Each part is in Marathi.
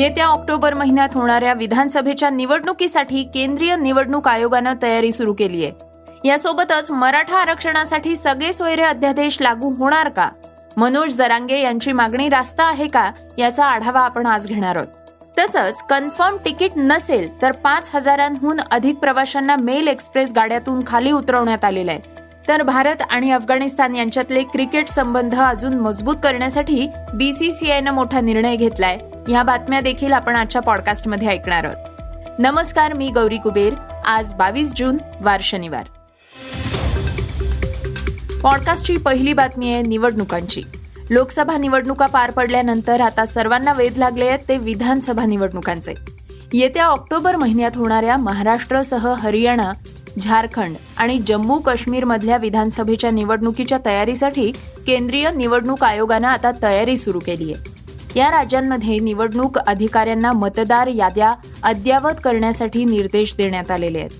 म्हणजे येत्या ऑक्टोबर महिन्यात होणाऱ्या विधानसभेच्या निवडणुकीसाठी केंद्रीय निवडणूक आयोगानं तयारी सुरू केली आहे यासोबतच मराठा आरक्षणासाठी सगळे सोयरे अध्यादेश लागू होणार का? मनोज जरांगे यांची मागणी रास्त आहे का? याचा आढावा आपण आज घेणार आहोत. तसंच कन्फर्म तिकीट नसेल तर पाच हजारांहून अधिक प्रवाशांना मेल एक्सप्रेस गाड्यातून खाली उतरवण्यात आलेलं आहे. तर भारत आणि अफगाणिस्तान यांच्यातले क्रिकेट संबंध अजून मजबूत करण्यासाठी बीसीसीआयनं मोठा निर्णय घेतलाय. ह्या बातम्या देखील आपण आजच्या पॉडकास्टमध्ये ऐकणार आहोत. नमस्कार मी गौरी कुबेर. आज बावीस जून वार शनिवार. पॉडकास्टची पहिली बातमी आहे निवडणुकांची. लोकसभा निवडणुका पार पडल्यानंतर आता सर्वांना वेध लागले आहेत ते विधानसभा निवडणुकांचे. येत्या ऑक्टोबर महिन्यात होणाऱ्या महाराष्ट्रसह हरियाणा झारखंड आणि जम्मू काश्मीरमधल्या विधानसभेच्या निवडणुकीच्या तयारीसाठी केंद्रीय निवडणूक आयोगानं आता तयारी सुरू केली आहे. या राज्यांमध्ये निवडणूक अधिकाऱ्यांना मतदार याद्या अद्ययावत करण्यासाठी निर्देश देण्यात आलेले आहेत.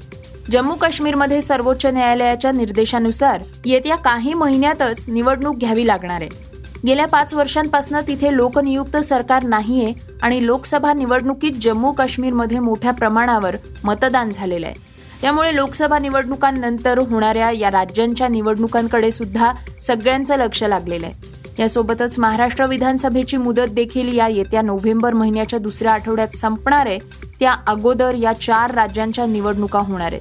जम्मू काश्मीरमध्ये सर्वोच्च न्यायालयाच्या निर्देशानुसार येत्या काही महिन्यातच निवडणूक घ्यावी लागणार आहे. गेल्या पाच वर्षांपासून तिथे लोकनियुक्त सरकार नाहीये आणि लोकसभा निवडणुकीत जम्मू काश्मीरमध्ये मोठ्या प्रमाणावर मतदान झालेलं आहे. त्यामुळे लोकसभा निवडणुकांनंतर होणाऱ्या या राज्यांच्या निवडणुकांकडे सुद्धा सगळ्यांचं लक्ष लागलेलं आहे. यासोबतच महाराष्ट्र विधानसभेची मुदत देखील या येत्या नोव्हेंबर महिन्याच्या दुसऱ्या आठवड्यात संपणार आहे. त्या अगोदर या चार राज्यांच्या निवडणुका होणार आहेत.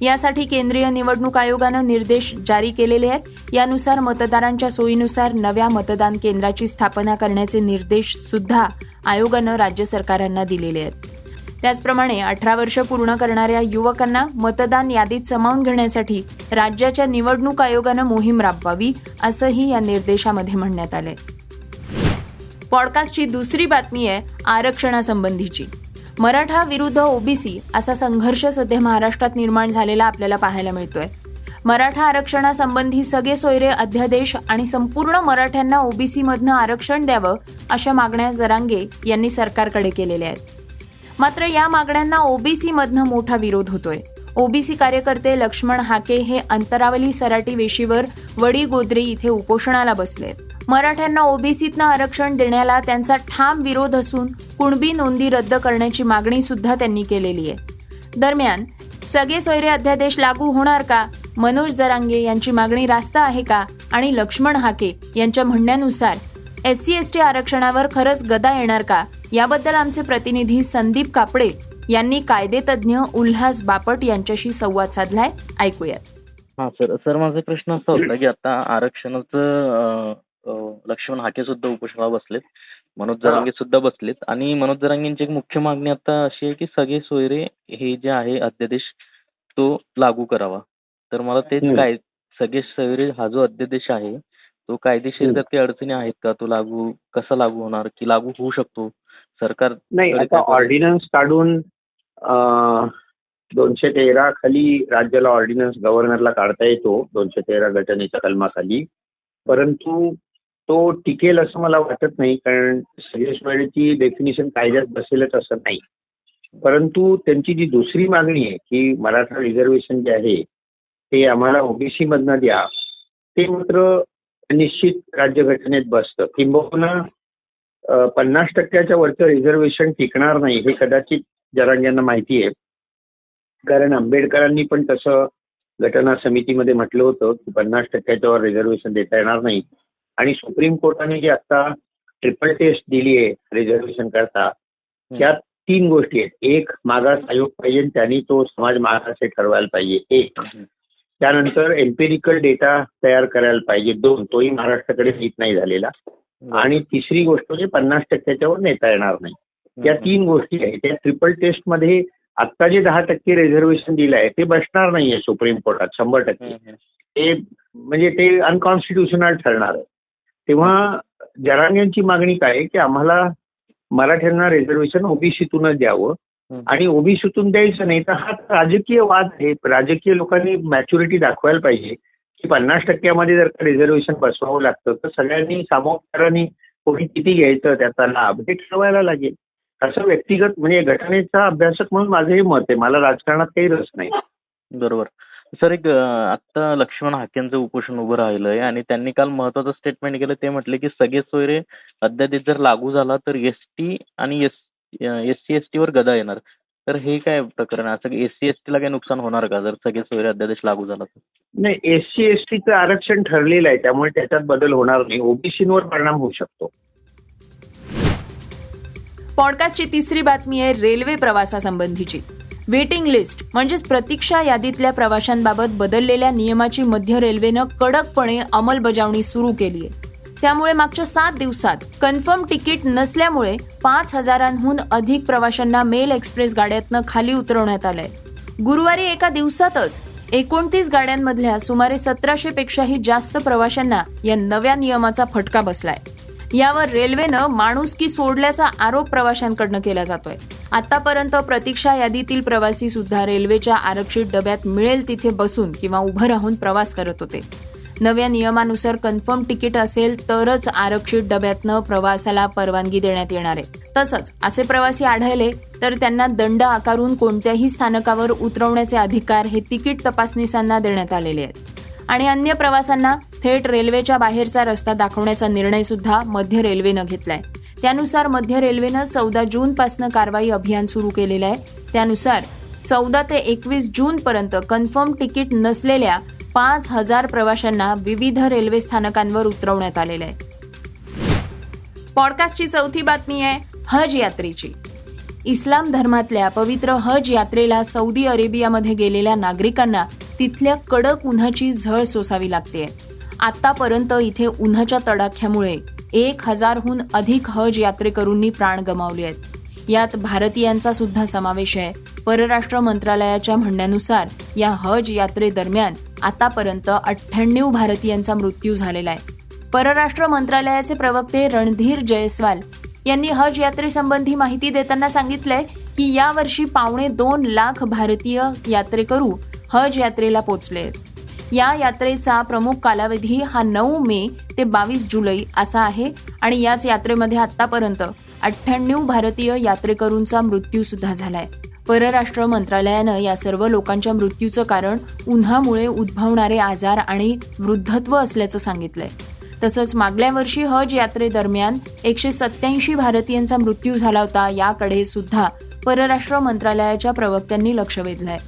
यासाठी केंद्रीय निवडणूक आयोगानं निर्देश जारी केलेले आहेत. यानुसार मतदारांच्या सोयीनुसार नव्या मतदान केंद्राची स्थापना करण्याचे निर्देश सुद्धा आयोगानं राज्य सरकारांना दिलेले आहेत. त्याचप्रमाणे अठरा वर्ष पूर्ण करणाऱ्या युवकांना मतदान यादीत सामावून घेण्यासाठी राज्याच्या निवडणूक आयोगानं मोहीम राबवावी असंही या निर्देशामध्ये म्हणण्यात आलंय. पॉडकास्टची दुसरी बातमी आहे आरक्षणासंबंधीची. मराठा विरुद्ध ओबीसी असा संघर्ष सध्या महाराष्ट्रात निर्माण झालेला आपल्याला पाहायला मिळतोय. मराठा आरक्षणासंबंधी सगळे सोयरे अध्यादेश आणि संपूर्ण मराठ्यांना ओबीसीमधनं आरक्षण द्यावं अशा मागण्या जरांगे यांनी सरकारकडे केलेल्या आहेत. मात्र या मागण्यांना ओबीसीमधनं मोठा विरोध होतोय. ओबीसी कार्यकर्ते लक्ष्मण हाके हे अंतरावली सराटी वेशीवर वडी गोद्री इथे उपोषणाला बसलेत. मराठ्यांना ओबीसीतनं आरक्षण देण्याला त्यांचा ठाम विरोध असून कुणबी नोंदी रद्द करण्याची मागणी सुद्धा त्यांनी केलेली आहे. दरम्यान सगळे सोयरे अध्यादेश लागू होणार का? मनोज जरांगे यांची मागणी रास्त आहे का? आणि लक्ष्मण हाके यांच्या म्हणण्यानुसार एस सी एस टी आरक्षणावर खरंच गदा येणार का? याबद्दल आमचे प्रतिनिधी संदीप कापडे यांनी कायदेतज्ञ उल्हास बापट यांच्याशी संवाद साधलाय. ऐकूयात. हा सर सर माझा प्रश्न असा होता की आता आरक्षणाचं लक्ष्मण हाके सुद्धा उपोषणाला बसलेत. मनोज जरांगे सुद्धा बसलेत. आणि मनोज जरांगेंची एक मुख्य मागणी आता अशी आहे की सगळे सोयरे हे जे आहे अध्यादेश तो लागू करावा. तर मला तेच. काय सगळे सोयरे हा जो अध्यादेश आहे तो कायदेशीर हम्म. त्यात काही अडचणी आहेत का? तो लागू कसा लागू होणार? की लागू होऊ शकतो? सरकार नाही आता? ऑर्डिनन्स काढून दोनशे तेरा खाली राज्याला ऑर्डिनन्स गव्हर्नरला काढता येतो. दोनशे तेरा घटनेच्या कलमाखाली. परंतु तो टिकेल असं मला वाटत नाही कारण सगळेच वेळेची डेफिनेशन कायद्यात बसेलच असं नाही. परंतु त्यांची जी दुसरी मागणी आहे की मराठा रिझर्वेशन जे आहे ते आम्हाला ओबीसी मधनं द्या. ते मात्र निश्चित राज्यघटनेत बसतं. किंबहुना पन्नास टक्क्याच्या वरचं रिझर्वेशन टिकणार नाही हे कदाचित जरांग्यांना माहिती आहे. कारण आंबेडकरांनी पण तसं घटना समितीमध्ये म्हटलं होतं की पन्नास टक्क्याच्या वर रिझर्वेशन देता येणार नाही. आणि सुप्रीम कोर्टाने जी आता ट्रिपल टेस्ट दिली आहे रिझर्वेशन करता त्यात तीन गोष्टी आहेत. एक मागास आयोग पाहिजे त्यांनी तो समाज मागास हे ठरवायला पाहिजे. एक त्यानंतर एम्पेरिकल डेटा तयार करायला पाहिजे. दोन तोही महाराष्ट्राकडे नीट नाही झालेला. आणि तिसरी गोष्ट म्हणजे पन्नास टक्क्याच्यावर नेता येणार नाही. या. तीन गोष्टी आहेत. त्या ट्रिपल टेस्टमध्ये आत्ता जे दहा टक्के रिझर्वेशन दिलं आहे ते बसणार नाहीये सुप्रीम कोर्टात शंभर टक्के. ते म्हणजे ते अनकॉन्स्टिट्युशनल ठरणार आहे. तेव्हा जरांग्यांची मागणी काय की आम्हाला मराठ्यांना रिझर्वेशन ओबीसीतूनच द्यावं. आणि ओबीसीतून द्यायचं नाही तर हा राजकीय वाद आहे. राजकीय लोकांनी मॅच्युरिटी दाखवायला पाहिजे. की पन्नास टक्क्यामध्ये जर का रिझर्वेशन बसवावं लागतं तर सगळ्यांनी सामोपचाराने कोणी किती घ्यायचं त्याचा लाभ हे ठरवायला लागेल. असं व्यक्तिगत म्हणजे घटनेचा अभ्यासक म्हणून माझं हे मत आहे. मला राजकारणात काही रस नाही. बरोबर. सर एक आत्ता लक्ष्मण हाकेंचं उपोषण उभं राहिलं आहे आणि त्यांनी काल महत्वाचं स्टेटमेंट केलं. ते म्हटले की सगळे सोयरे अध्यादेश जर लागू झाला तर एस टी आणि एस एस सी एस टीवर गदा येणार. तर हे काय प्रकरण आहे? असं एस सी एस टीला काही नुकसान होणार का? जर सगळे सोयरे अध्यादेश लागू झाला तर? नाही एस सी एस टीचं आरक्षण ठरलेलं आहे त्यामुळे त्याच्यात बदल होणार नाही. ओबीसीवर परिणाम होऊ शकतो. पॉडकास्टची तिसरी बातमी आहे रेल्वे प्रवासासंबंधीची. वेटिंग लिस्ट म्हणजेच प्रतीक्षा यादीतल्या प्रवाशांबाबत बदललेल्या नियमाची मध्य रेल्वेनं कडकपणे अंमलबजावणी सुरू केली आहे त्यामुळे मागच्या सात दिवसात कन्फर्म तिकीट नसल्यामुळे पाच हजारांहून अधिक प्रवाशांना मेल एक्सप्रेस गाड्यातनं खाली उतरवण्यात आलंय. गुरुवारी एका दिवसातच एकोणतीस गाड्यांमधल्या सुमारे सतराशे पेक्षाही जास्त प्रवाशांना या नव्या नियमाचा फटका बसलाय. यावर रेल्वेनं माणुसकी सोडल्याचा आरोप प्रवाशांकडनं केला जातोय. आतापर्यंत प्रतीक्षा यादीतील प्रवासी सुद्धा रेल्वेच्या आरक्षित डब्यात मिळेल तिथे बसून किंवा उभं राहून प्रवास करत होते. नव्या नियमानुसार कन्फर्म तिकीट असेल तरच आरक्षित डब्यातनं प्रवासाला परवानगी देण्यात येणार आहे. तसंच असे प्रवासी आढळले तर त्यांना दंड आकारून कोणत्याही स्थानकावर उतरवण्याचे अधिकार हे तिकीट तपासनिसांना देण्यात आलेले आहेत. आणि अन्य प्रवासांना थेट रेल्वेच्या बाहेरचा रस्ता दाखवण्याचा निर्णय सुद्धा मध्य रेल्वेनं घेतलाय. त्यानुसार मध्य रेल्वेनं चौदा जून कारवाई अभियान सुरू केलेलं आहे. त्यानुसार चौदा ते एकवीस जून पर्यंत कन्फर्म तिकीट नसलेल्या पाच हजार प्रवाशांना विविध रेल्वे स्थानकांवर उतरवण्यात आलेलं आहे. पॉडकास्टची चौथी बातमी आहे हज यात्रेची. इस्लाम धर्मातल्या पवित्र हज यात्रेला सौदी अरेबियामध्ये गेलेल्या नागरिकांना तिथल्या कडक उन्हाची झळ सोसावी लागते. आतापर्यंत इथे उन्हाच्या तडाख्यामुळे एक हजारहून अधिक हज यात्रेकरूंनी प्राण गमावले आहेत. यात भारतीयांचा सुद्धा समावेश आहे. परराष्ट्र मंत्रालयाच्या म्हणण्यानुसार या हज यात्रेदरम्यान आतापर्यंत अठ्ठ्याण्णव भारतीयांचा मृत्यू झालेला आहे. परराष्ट्र मंत्रालयाचे प्रवक्ते रणधीर जयस्वाल यांनी हज यात्रेसंबंधी माहिती देताना सांगितलंय की यावर्षी पावणे दोन लाख भारतीय यात्रेकरू हज यात्रेला पोचले या यात्रेचा प्रमुख कालावधी हा नऊ मे ते बावीस जुलै असा आहे आणि याच यात्रेमध्ये आतापर्यंत अठ्ठ्याण्णव भारतीय यात्रेकरूंचा मृत्यू सुद्धा झालाय. परराष्ट्र मंत्रालयानं या सर्व लोकांच्या मृत्यूचं कारण उन्हामुळे उद्भवणारे आजार आणि वृद्धत्व असल्याचं सांगितलंय. तसंच मागल्या वर्षी हज यात्रेदरम्यान एकशे सत्याऐंशी भारतीयांचा मृत्यू झाला होता याकडे सुद्धा परराष्ट्र मंत्रालयाच्या प्रवक्त्यांनी लक्ष वेधलंय.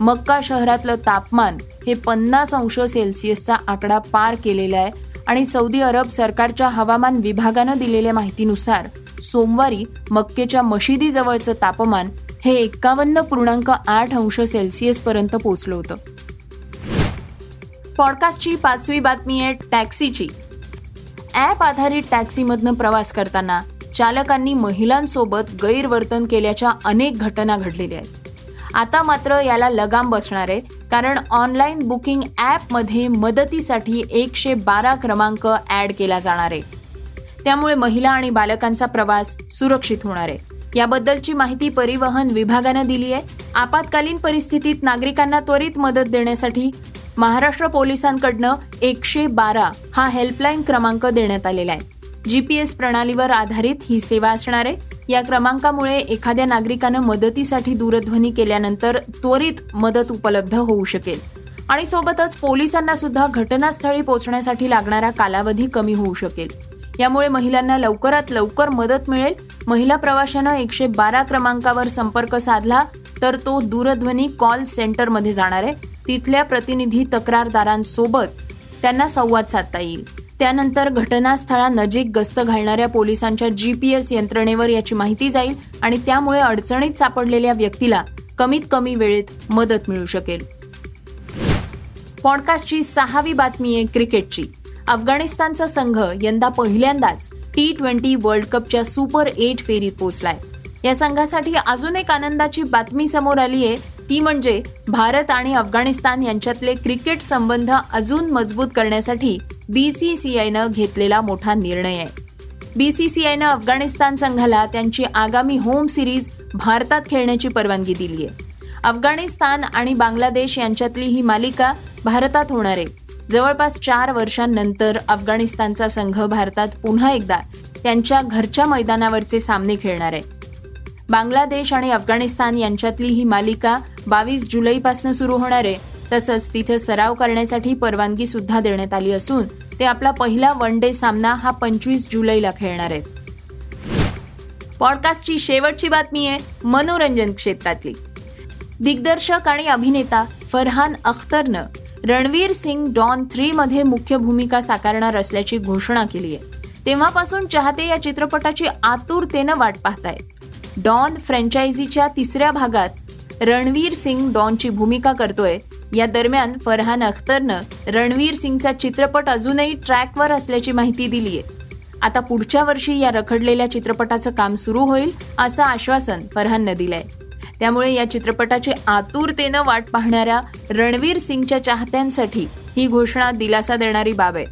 मक्का शहरातलं तापमान हे पन्नास अंश सेल्सिअसचा आकडा पार केलेला आहे आणि सौदी अरब सरकारच्या हवामान विभागानं दिलेल्या माहितीनुसार सोमवारी मक्केच्या मशिदीजवळचं तापमान हे एकावन्न पूर्णांक आठ अंश सेल्सिअस पर्यंत पोहोचलं होतं. पॉडकास्टची पाचवी बातमी आहे टॅक्सीची. ॲप आधारित टॅक्सीमधनं प्रवास करताना चालकांनी महिलांसोबत गैरवर्तन केल्याच्या अनेक घटना घडलेल्या आहेत. आता मात्र याला लगाम बसणार आहे कारण ऑनलाईन बुकिंग ॲपमध्ये मदतीसाठी एकशे बारा क्रमांक ॲड केला जाणार आहे. त्यामुळे महिला आणि बालकांचा प्रवास सुरक्षित होणार आहे. याबद्दलची माहिती परिवहन विभागानं दिली आहे. आपत्कालीन परिस्थितीत नागरिकांना त्वरित मदत देण्यासाठी महाराष्ट्र पोलिसांकडनं एकशे बारा हा हेल्पलाईन क्रमांक देण्यात आलेला आहे. जीपीएस प्रणालीवर आधारित ही सेवा असणार आहे. या क्रमांकामुळे एखाद्या नागरिकानं मदतीसाठी दूरध्वनी केल्यानंतर त्वरित मदत उपलब्ध होऊ शकेल. आणि सोबतच पोलिसांना सुद्धा घटनास्थळी पोहोचण्यासाठी लागणारा कालावधी कमी होऊ शकेल. यामुळे महिलांना लवकरात लवकर मदत मिळेल. महिला प्रवाशानं एकशे बारा क्रमांकावर संपर्क साधला तर तो दूरध्वनी कॉल सेंटरमध्ये जाणार आहे. तिथल्या प्रतिनिधी तक्रारदारांसोबत त्यांना संवाद साधता येईल. त्यानंतर घटनास्थळानजीक गस्त घालणाऱ्या पोलिसांच्या जीपीएस यंत्रणेवर याची माहिती जाईल आणि त्यामुळे अडचणीत सापडलेल्या व्यक्तीला कमीत कमी वेळेत मदत मिळू शकेल. पॉडकास्टची सहावी बातमी आहे क्रिकेटची. अफगाणिस्तानचा संघ यंदा पहिल्यांदाच टी ट्वेंटी वर्ल्ड कपच्या सुपर एट फेरीत पोहोचलाय. या संघासाठी अजून एक आनंदाची बातमी समोर आली आहे. ती म्हणजे भारत आणि अफगाणिस्तान यांच्यातले क्रिकेट संबंध अजून मजबूत करण्यासाठी बीसीसीआयनं घेतलेला मोठा निर्णय आहे. बीसीसीआयनं अफगाणिस्तान संघाला त्यांची आगामी होम सिरीज भारतात खेळण्याची परवानगी दिली आहे अफगाणिस्तान आणि बांगलादेश यांच्यातली ही मालिका भारतात होणार आहे. जवळपास चार वर्षांनंतर अफगाणिस्तानचा संघ भारतात पुन्हा एकदा त्यांच्या घरच्या मैदानावरचे सामने खेळणार आहे. बांगलादेश आणि अफगाणिस्तान यांच्यातली ही मालिका बावीस जुलैपासून सुरू होणार आहे. तसंच तिथे सराव करण्यासाठी परवानगी सुद्धा देण्यात आली असून ते आपला पहिला वन डे सामना हा पंचवीस जुलैला खेळणार आहेत. पॉडकास्टची शेवटची बातमी आहे मनोरंजन क्षेत्रातली. दिग्दर्शक आणि अभिनेता फरहान अख्तरनं रणवीर सिंग डॉन थ्री मध्ये मुख्य भूमिका साकारणार असल्याची घोषणा केली आहे. तेव्हापासून चाहते या चित्रपटाची आतुरतेनं वाट पाहतायत. डॉन फ्रँचायझीच्या तिसऱ्या भागात रणवीर सिंग डॉनची भूमिका करतोय. या दरम्यान फरहान अख्तरनं रणवीर सिंगचा चित्रपट अजूनही ट्रॅकवर असल्याची माहिती दिली आहे आता पुढच्या वर्षी या रखडलेल्या चित्रपटाचं काम सुरू होईल असं आश्वासन फरहाननं दिलंय. त्यामुळे या चित्रपटाची आतुरतेनं वाट पाहणाऱ्या रणवीर सिंगच्या चाहत्यांसाठी ही घोषणा दिलासा देणारी बाब आहे.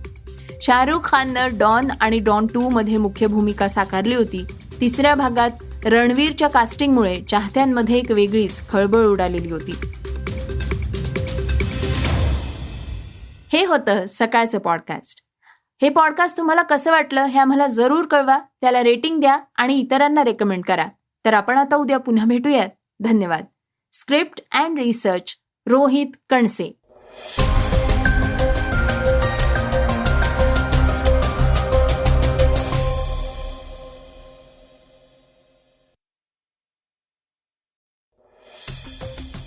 शाहरुख खाननं डॉन आणि डॉन टू मध्ये मुख्य भूमिका साकारली होती. तिसऱ्या भागात रणवीरच्या कास्टिंगमुळे चाहत्यांमध्ये एक वेगळीच खळबळ उडालेली होती. हे होतं सकाळचं पॉडकास्ट. हे पॉडकास्ट तुम्हाला कसं वाटलं हे आम्हाला जरूर कळवा. त्याला रेटिंग द्या आणि इतरांना रेकमेंड करा. तर आपण आता उद्या पुन्हा भेटूयात. धन्यवाद. Script and research Rohit Kanse.